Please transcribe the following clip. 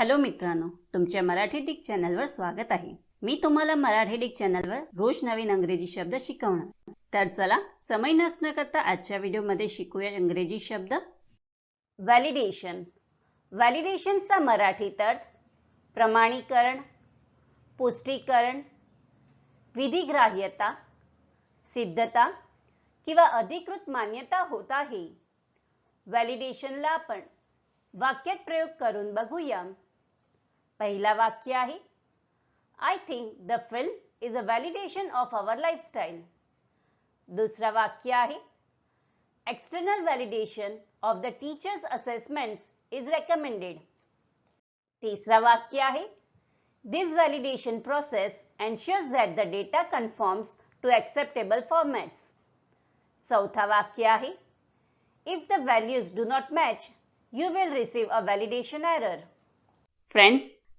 Hello मित्रांनो तुमच्या Marathi Dick चॅनलवर स्वागत आहे. मी तुम्हाला मराठी डिक चॅनलवर रोज नवीन अंग्रेजी शब्द शिकवणार. तर चला समय नसणं करता आजच्या व्हिडिओमध्ये शिकूया इंग्रजी शब्द. व्हॅलिडेशन व्हॅलिडेशनचा मराठीत अर्थ प्रमाणीकरण पुष्टीकरण विधिग्राह्यता सिद्धता किंवा अधिकृत मान्यता होत आहे. व्हॅलिडेशनला आपण वाक्यात प्रयोग करून बघूया. पहिला वाक्य आहे I think the film is a validation of our lifestyle दुसरा वाक्य आहे external validation of the teachers assessments is recommended तिसरा वाक्य आहे this validation process ensures that the data conforms to acceptable formats चौथा वाक्य आहे if the values do not match you will receive a validation error friends